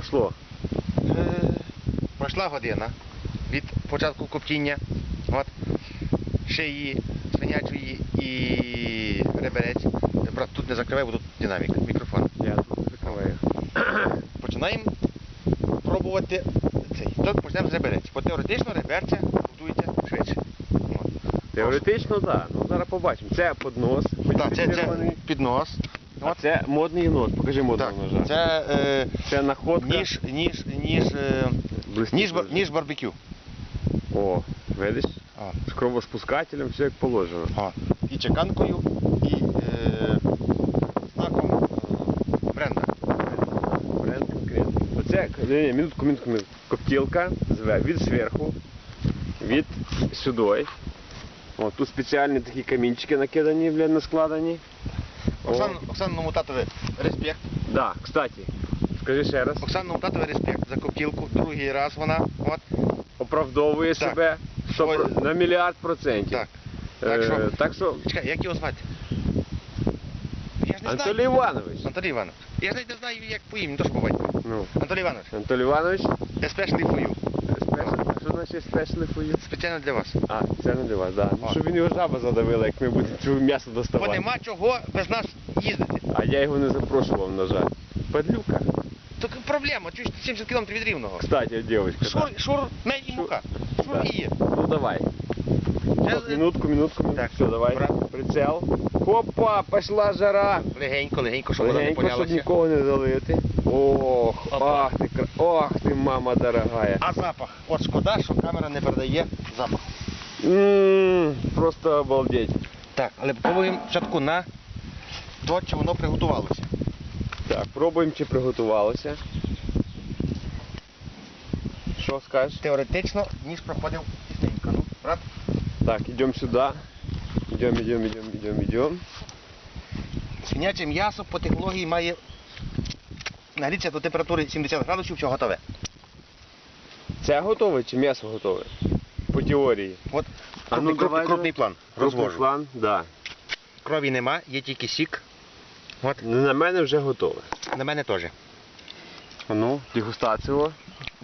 пішло? Е, Пройшла година від початку коптіння. От. Шиї, свинячої і реберець. Брат, тут не закривай, бо тут динамік, мікрофон. Я тут закриваю. Починаємо пробувати цей. Тут почнемо з реберець. Бо теоретично реберця готується швидше. От. Теоретично, так. Да. Ну зараз побачимо. Це поднос. Так, це, це піднос. А це модний нож. Покажи модного Так, ножа. це е, Це находка. ніж, ніж, ніж, е, ніж, бар- ніж барбекю. О, видиш? О. З кровоспускателем все як положено. О, і чеканкою, і е, знаком е, бренда. Бренд конкретний. Оце, ні, ні, минутку, минутку, минутку. Коптілка від зверху, від сюди. О, тут спеціальні такі камінчики накидані, блядь, наскладені. Оксан, Оксанному татові респект. Да, кстати, скажи ще раз. Оксанному татові респект за коптілку. Другий раз вона. От, Оправдовує Так. себе Ой. про- на мільярд процентів. так. Е, Так що, так що чекай, як його звати? Я ж не Анатолій знаю. Іванович. Анатолій Іванович. Я ж навіть не знаю, як по імені, то що по. Ну, Анатолій Іванович, Анатолій Іванович, especially for you. special, що значить for you? Спеціально для вас. А, це не для вас, да. Ну, А. щоб він його жаба задавила, як ми будемо цю м'ясо Бо доставати. нема чого без нас їздити. А я його не запрошував, на жаль. Падлюка. Так проблема, чуєш 70 км від рівного. Кстати, дівчинка. Шур, да. шур, мей і мука. Шур Да. і є. Ну давай. Так, минутку, минутку, минутку. Так, Все, давай. брат. Прицел. Хопа, пішла жара. Легенько, легенько, щоб вона не Легенько, щоб нікого не залити. Ох, ах ти, кра- ох ти, мама дорогая. А запах? От шкода, що камера не передає запах. Ммм, просто обалдеть. Так, але попробуємо спочатку на то, чи воно приготувалося. Так, пробуємо, чи приготувалося. Що скажеш? Теоретично ніж проходив тістенько. Ну, брат, Так, йдемо сюди. Йдемо, йдемо, йдемо, йдемо, йдемо. свиняче м'ясо по технології має нагрітися до температури 70 градусів, що готове. Це готове чи м'ясо готове? По теорії. От А крупний, ну, крупний, крупний план. Крупний Розвожу. план, да. Крові нема, є тільки сік. От, На мене вже готове. на мене теж. Ну, дегустацію.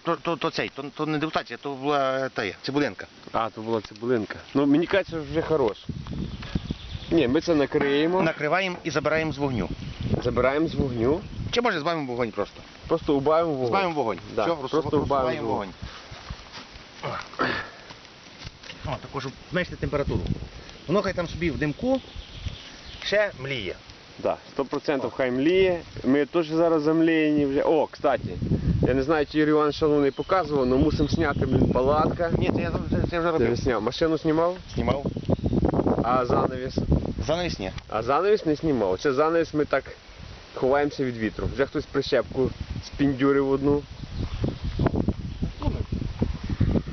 То, то, то цей, то, то не дегустація, то була та є, цибулинка. А, то була цибулинка. Ну, мені кажеться, вже хорош. Ні, ми це накриємо, Накриваємо і забираємо з вогню. забираємо з вогню, Чи може збавимо вогонь просто? просто убавимо вогонь. Збавимо вогонь. Да, Все, просто просто вбавимо вогонь. О, також зменшити температуру. Воно хай там собі в димку ще мліє. Да, 100% хай мліє. Ми теж зараз замлієні вже. О, кстати, я не знаю, чи Юрій Іван Шановний показував, але мусимо зняти, блін, палатка. Ні, це я, це, це вже Ти вже робив. зняв. Машину знімав, Знімав. а занавіс. Занавіс ні. А занавіс не знімав. Це занавіс ми так ховаємося від вітру. Вже хтось прищепку спіндюрив одну.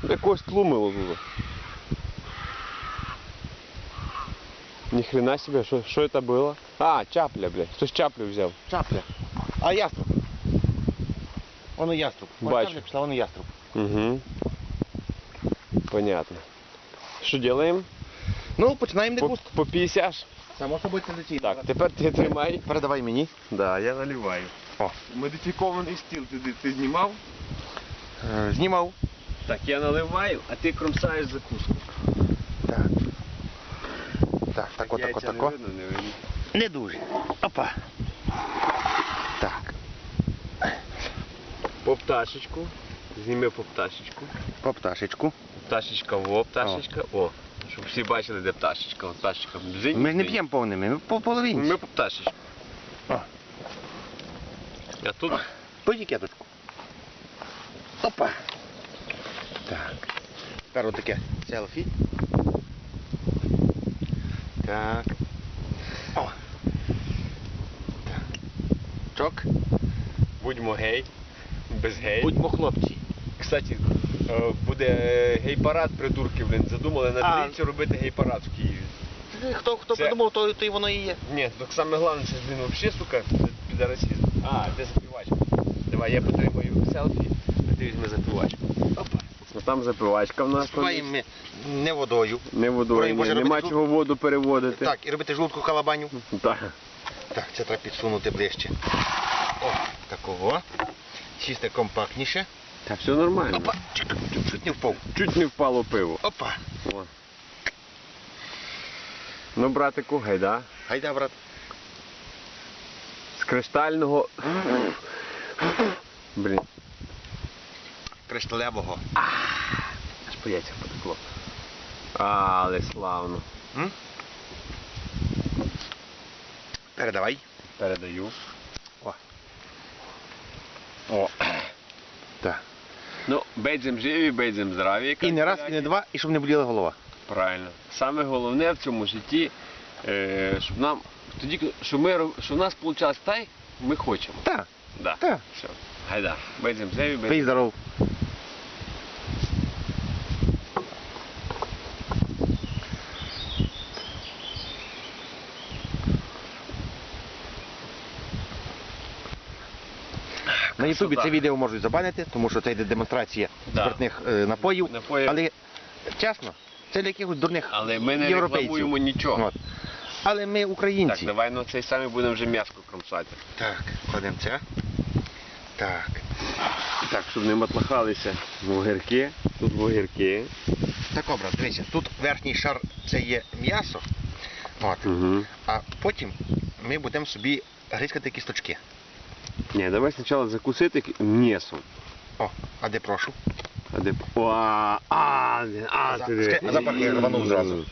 Якось тлумило було. Ніхрена себе, що, що це було? А, чапля, блядь. Хтось чаплю взяв. Чапля. А яструб. Воно яструб. Ось Бачу. чапля пішла, воно яструб. Угу. Понятно. Що робимо? Ну, починаємо По, дегуст. по 50. Само собою традиційно. Так, тепер ти тримай. Передавай мені. Да, я наливаю. О. Модифікований стіл ти, ти знімав? Е, Знімав. Так, я наливаю, а ти кромсаєш закуску. Так. Так, так, отак, Яйця отак. не не. Не дуже. Опа. Так. По пташечку. Зніми по пташечку. По пташечку. Пташечка, во, пташечка, о. Щоб всі бачили, де пташечка. От пташечка бзинь. Ми ж не п'ємо повними, ми по половині. Ми по пташечку. О. А тут Пойди кеточку. Опа. Так. Тепер отаке селфі. Так. О. Так. Чок. будьмо гей. Без гей. Будьмо хлопці. Кстати, е, буде гей-парад придурків, блин. Задумали на А. трійці робити гей-парад в Києві. Хто, хто Це- придумав, то, то й воно і є. Ні, так саме головне, це він взагалі, сука, підарасізм. А, де запивачка? Давай я потримаю селфі, а ти візьми запивачку. Опа. Ну там запивачка в нас. Співаємо ми не водою. Не водою, ні, може, нема робити чого воду переводити. Так, і робити жлудку халабаню. Так. Так, це треба підсунути ближче. О, такого. сісти компактніше. Та все нормально. Опа, чуть, чуть, чуть не впав. Чуть не впало пиво. Опа. О. Ну, братику, гайда. Гайда, брат. З криштального. Блін, Кришталевого. аж по яйцях потекло. Але славно. М? Передавай. Передаю. О. О. Так. Ну, бейдзем живі, бейдзем здраві. І не раз, і не два, і щоб не боліла голова. Правильно. Саме головне в цьому житті, е, щоб нам тоді, щоб ми роб- щоб у нас вийшло так, як ми хочемо. Так, Да. так. Все. Гайда. Бейдзем живі, бейдзем. здоров. На Ютубі це відео можуть забанити, тому що це йде демонстрація Да. спиртних е, напоїв. Напоїв. Але чесно, це для якихось дурних Але ми не європейців. рекламуємо нічого. От. Але ми Так, українці. давай на цей самий будемо вже м'яско кромсати. Так, кладемо це. Так. Так, щоб не матлахалися вугірки. Тут вугірки. Так, образ, дивіться, тут верхній шар це є м'ясо, от, Угу. а потім ми будемо собі гризкати кісточки. Ні, давай спочатку закусити м'ясом. О, а де прошу? А де... О, а, а, а, ти а запах я рванув зразу.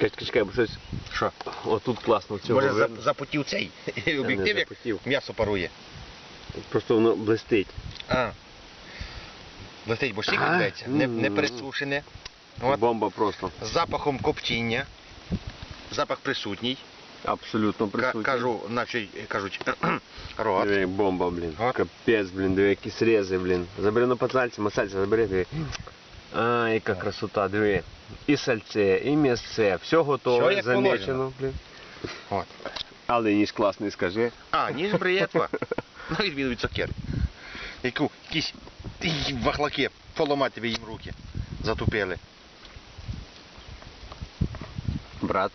Чекай, чекай, бо щось Що? отут класно цього Може за- запотів цей об'єктив, як запотів. м'ясо парує. Просто воно блистить. А. Летить, бо стільки А, здається, не, не пересушене. От. Бомба просто. З запахом коптіння. Запах присутній. Абсолютно Ка- присутній. кажу, наче кажуть, рот. Диви, бомба, блін. От. Капець, блін, диви, які срези, блін. Забери на по сальці, масальця забери, диви. А, яка красота, диви. І сальце, і м'ясце, все готове, Все як замечено, положено. блін. От. Але ніж класний, скажи. А, ніж бриєтва. На відміну від сокир. Яку якісь ті вахлаки поламати їм руки. Затупили. Брат,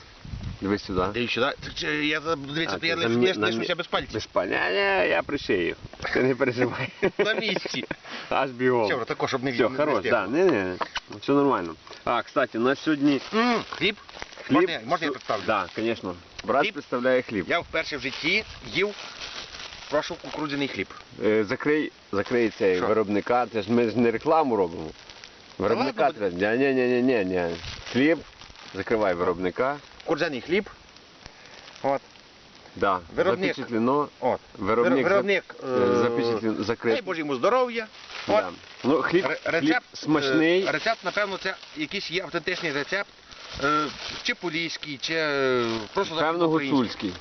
Дивись сюди. Дивись сюди. Так, чи Я дивіться, то я не мі- на без пальців. Без паня. Ні, я пришию. Ти не переживай. На місці. Аж бігом. Все, також, щоб не Все, не- хорош, не да, не, не, все нормально. А, кстати, у нас сьогодні М, Хліб? хліб. Можна, я- можна я представлю? Да, звісно. Брат Хліб? представляє хліб. Я вперше в житті їв прошу кукурудзяний хліб. Е, Закрий, закрий цей Що? виробника, це ж ми ж не рекламу робимо. Виробника треба. Ні, ні, ні, ні, ні. Хліб, закривай виробника. Кукурудзяний хліб. От, Да. Виробник. Запечатлено. от. Виробник, Виробник, е, запечатлено, Дай закритий. Боже йому здоров'я. От. Да. Ну, хліб, Ре- хліб Рецепт, смачний. е, рецепт, напевно, це якийсь є автентичний рецепт. е, Чи поліський, чи е, просто Певно, західноукраїнський. гуцульський.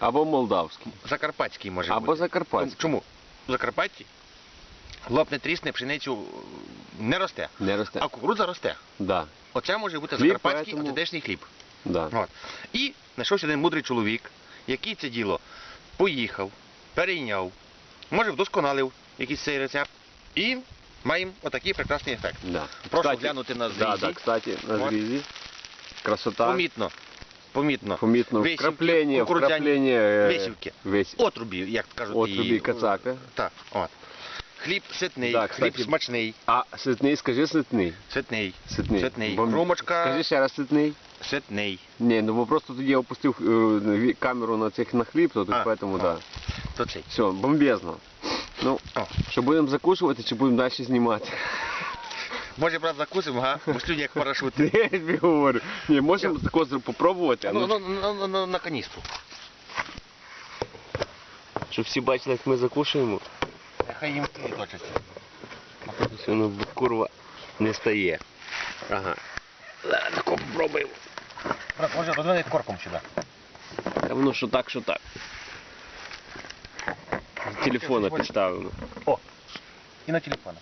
Або молдавський. Закарпатський може Або бути. закарпатський. Чому? В Закарпатті лопне трісне, пшеницю е, не росте, Не росте. а кукурудза росте. Да. Оце може бути Хліб, закарпатський поэтому- автентичний хліб. Да. От. І знайшовся один мудрий чоловік, який це діло поїхав, перейняв, може вдосконалив якийсь цей рецепт. І маємо отакий прекрасний ефект. Да. Прошу Кстати, глянути на Да, зрізі. да, кстати, на зрізі. Красота. Помітно. Помітно. Помітно. Висівки, Вкраплення, вкраплення. е, висівки. Весь. Отрубі, як кажуть. Отрубі і- кацапи. Так, от. Хліб ситний, Да, хліб кстати. смачний, А ситний, скажи ситний. ситний, Ситний. ситний. Бо- Румочка Скажи ще раз ситний. Ситний. Ні, ну бо просто тоді я опустив е, камеру на цих на хліб, то А, поэтому да. То цей. Все, бомбезно. Ну, О. що будемо закушувати, чи будемо далі знімати? Може, брат, закусимо, га? Бо слюні як парашут. Я тобі говорю. Ні, можемо зро- попробувати, а Ну, ну, ну, ну, ну, ну, на каністру. щоб всі бачили, як ми закушуємо. Нехай їм точиться. Все, ну, курва не стає. Ага. Да, тако попробуємо. Може, розвини корком сюди. Воно що так, що так. З телефона підставимо. О, і на телефон.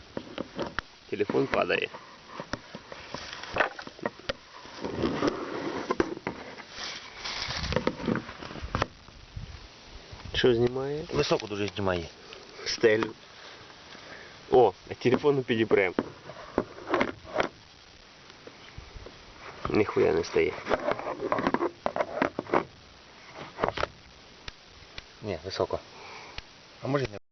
Телефон падає. Що знімає? Високо дуже знімає. Стелю. О, а телефону підіпрем. Ніхуя не стає. Ні, високо. А може не